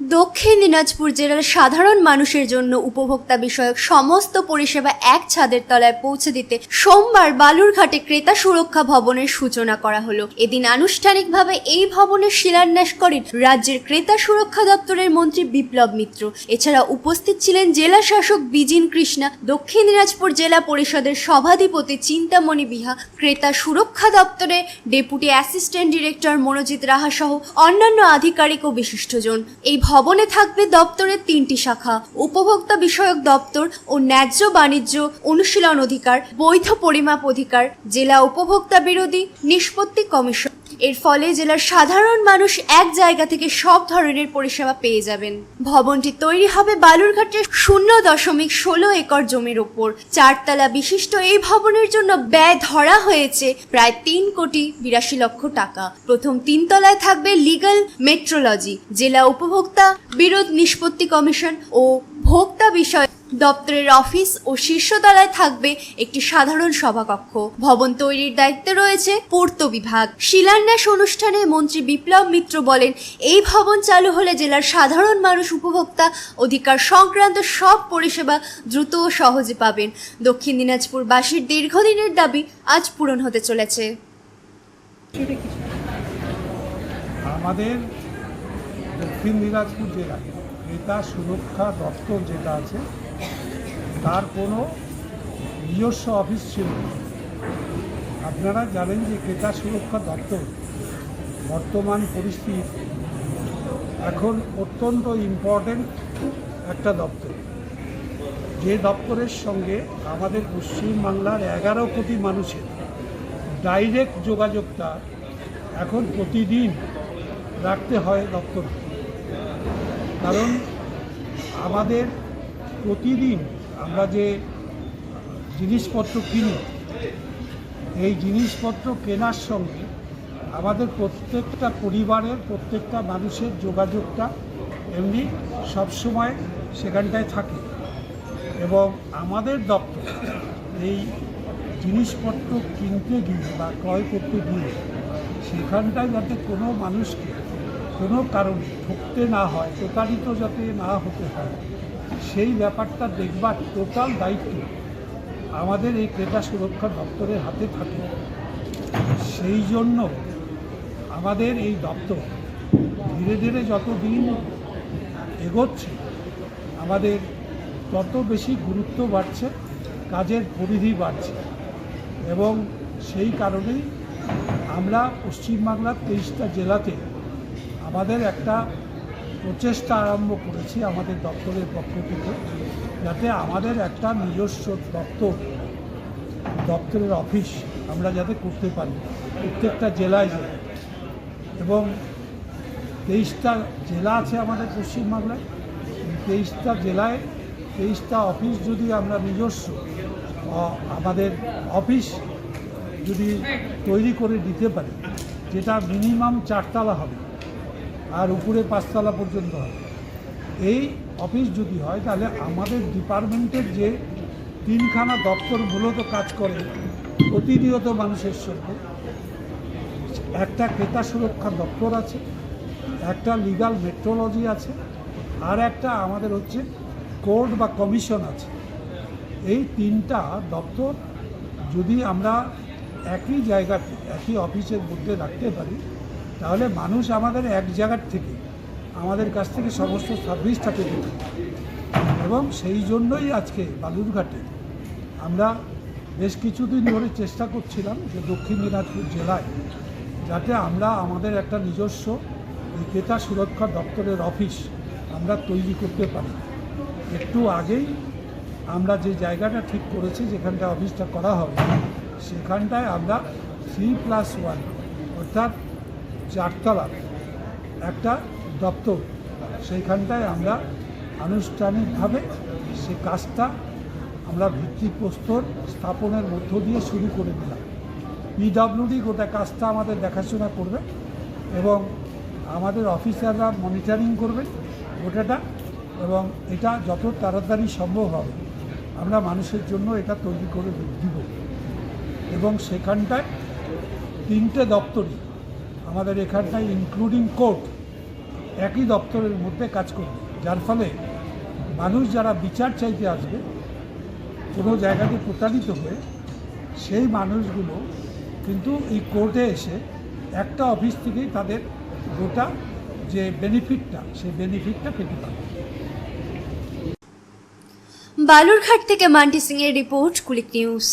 দক্ষিণ দিনাজপুর জেলার সাধারণ মানুষের জন্য উপভোক্তা বিষয়ক সমস্ত পরিষেবা এক ছাদের তলায় পৌঁছে দিতে সোমবার বালুরঘাটে ক্রেতা সুরক্ষা ভবনের সূচনা করা হলো। এদিন আনুষ্ঠানিকভাবে এই ভবনের শিলান্যাস করেন রাজ্যের ক্রেতা সুরক্ষা দপ্তরের মন্ত্রী বিপ্লব মিত্র। এছাড়া উপস্থিত ছিলেন জেলা শাসক বিজিন কৃষ্ণা, দক্ষিণ দিনাজপুর জেলা পরিষদের সভাধিপতি চিন্তামণি বিহা, ক্রেতা সুরক্ষা দপ্তরের deputy assistant director Manojit Raha সহ অন্যান্য আধিকারিক ও বিশিষ্টজন। এই ভবনে থাকবে দপ্তরের তিনটি শাখা, উপভোক্তা বিষয়ক দপ্তর ও ন্যায্য বাণিজ্য অনুশীলন অধিকার, বৈধ পরিমাপ অধিকার, জেলা উপভোক্তা বিরোধী নিষ্পত্তি কমিশন। এর ফলে জেলার সাধারণ মানুষ এক জায়গা থেকে সব ধরনের পরিষেবা পেয়ে যাবেন। ভবনটি তৈরি হবে বালুরঘাটের শূন্য দশমিক ষোলো একর জমির ওপর। চারতলা বিশিষ্ট এই ভবনের জন্য ব্যয় ধরা হয়েছে প্রায় তিন কোটি বিরাশি লক্ষ টাকা। প্রথম তিন তলায় থাকবে লিগ্যাল মেট্রোলজি, জেলা উপভোক্তা, বিরোধ নিষ্পত্তি কমিশন ও ভোক্তা বিষয় দপ্তরের অফিস ও শীর্ষতলায় থাকবে একটি সাধারণ সভাকক্ষ। ভবন তৈরির দায়িত্বে রয়েছে পূর্ত বিভাগ। শিলান্যাস অনুষ্ঠানে মন্ত্রী বিপ্লব মিত্র বলেন, এই ভবন চালু হলে জেলার সাধারণ মানুষ, উপভোক্তা অধিকার সংক্রান্ত সব পরিষেবা দ্রুত ও সহজে পাবেন। দক্ষিণ দিনাজপুরবাসীর দীর্ঘদিনের দাবি আজ পূরণ হতে চলেছে। আমাদের দক্ষিণ দিনাজপুর সুরক্ষা দপ্তর যেটা আছে তার কোনো নিজস্ব অফিস ছিল আপনারা জানেন যে ক্রেতা সুরক্ষা দপ্তর বর্তমান পরিস্থিতি। এখন অত্যন্ত ইম্পর্ট্যান্ট একটা দপ্তর। যে দপ্তরের সঙ্গে আমাদের পশ্চিমবাংলার এগারো কোটি মানুষের ডাইরেক্ট যোগাযোগটা এখন প্রতিদিন রাখতে হয় দপ্তর কারণ আমাদের প্রতিদিন আমরা যে জিনিসপত্র কিনি, এই জিনিসপত্র কেনার সঙ্গে আমাদের প্রত্যেকটা পরিবারের প্রত্যেকটা মানুষের যোগাযোগটা এমনি সবসময় সেখানটায় থাকে এবং আমাদের দপ্তর এই জিনিসপত্র কিনতে গিয়ে বা ক্রয় করতে গিয়ে সেখানটায় যাতে কোনো মানুষকে কোনো কারণে ঠকতে না হয়, প্রতারিত যাতে না হতে হয় সেই ব্যাপারটা দেখবার টোটাল দায়িত্ব আমাদের এই ক্রেতা সুরক্ষা দপ্তরের হাতে থাকে। সেই জন্য আমাদের এই দপ্তর ধীরে ধীরে যত দিন এগোচ্ছে, আমাদের তত বেশি গুরুত্ব বাড়ছে, কাজের পরিধি বাড়ছে এবং সেই কারণেই আমরা পশ্চিমবাংলার তেইশটা জেলাতে আমাদের একটা প্রচেষ্টা আরম্ভ করেছি আমাদের দপ্তরের পক্ষ থেকে, যাতে আমাদের একটা নিজস্ব দপ্তর, দপ্তরের অফিস আমরা যাতে করতে পারি প্রত্যেকটা জেলায় জেলায় এবং তেইশটা জেলা আছে আমাদের পশ্চিমবাংলায় তেইশটা জেলায় তেইশটা অফিস যদি আমরা নিজস্ব আমাদের অফিস যদি তৈরি করে দিতে পারি, যেটা মিনিমাম চারতলা হবে। আর উপরে পাঁচতলা পর্যন্ত হবে এই অফিস যদি হয়, তাহলে আমাদের ডিপার্টমেন্টের যে তিনখানা দপ্তর মূলত কাজ করে প্রতিনিয়ত মানুষের সঙ্গে। একটা ক্রেতা সুরক্ষা দপ্তর আছে, একটা লিগাল মেট্রোলজি আছে, আর একটা আমাদের হচ্ছে কোর্ট বা কমিশন আছে। এই তিনটা দপ্তর যদি আমরা একই জায়গাতে, একই অফিসের মধ্যে রাখতে পারি তাহলে মানুষ আমাদের এক জায়গার থেকে আমাদের কাছ থেকে সমস্ত সার্ভিসটা পেতে পারে। এবং সেই জন্যই আজকে বালুরঘাটে আমরা বেশ কিছুদিন ধরে চেষ্টা করছিলাম যে দক্ষিণ দিনাজপুর জেলায় যাতে আমরা আমাদের একটা নিজস্ব ক্রেতা সুরক্ষা দপ্তরের অফিস আমরা তৈরি করতে পারি। একটু আগেই আমরা যে জায়গাটা ঠিক করেছি, যেখানটা অফিসটা করা হবে, সেখানটায় আমরা থ্রি প্লাস ওয়ান অর্থাৎ চারতলা একটা দপ্তর। সেইখানটায় আমরা আনুষ্ঠানিকভাবে সে কাজটা আমরা ভিত্তিপ্রস্তর স্থাপনের মধ্য দিয়ে শুরু করে দিলাম। পিডাব্লিউডি গোটা কাজটা আমাদের দেখাশোনা করবে এবং আমাদের অফিসাররা মনিটরিং করবেন গোটাটা এবং এটা যত তাড়াতাড়ি সম্ভব হবে আমরা মানুষের জন্য এটা তৈরি করে দিব। এবং সেখানটায় তিনটে দপ্তরই আমাদের এখানটায় ইনক্লুডিং কোর্ট একই দপ্তরের মধ্যে কাজ করবে। যার ফলে মানুষ যারা বিচার চাইতে আসবে, কোনো জায়গাতে প্রতারিত হয়ে সেই মানুষগুলো কিন্তু এই কোর্টে এসে একটা অফিস থেকেই তাদের গোটা যে বেনিফিটটা সেই বেনিফিটটা পেতে পারে বালুরঘাট থেকে মান্টি সিং এর রিপোর্ট কুলিক নিউজ।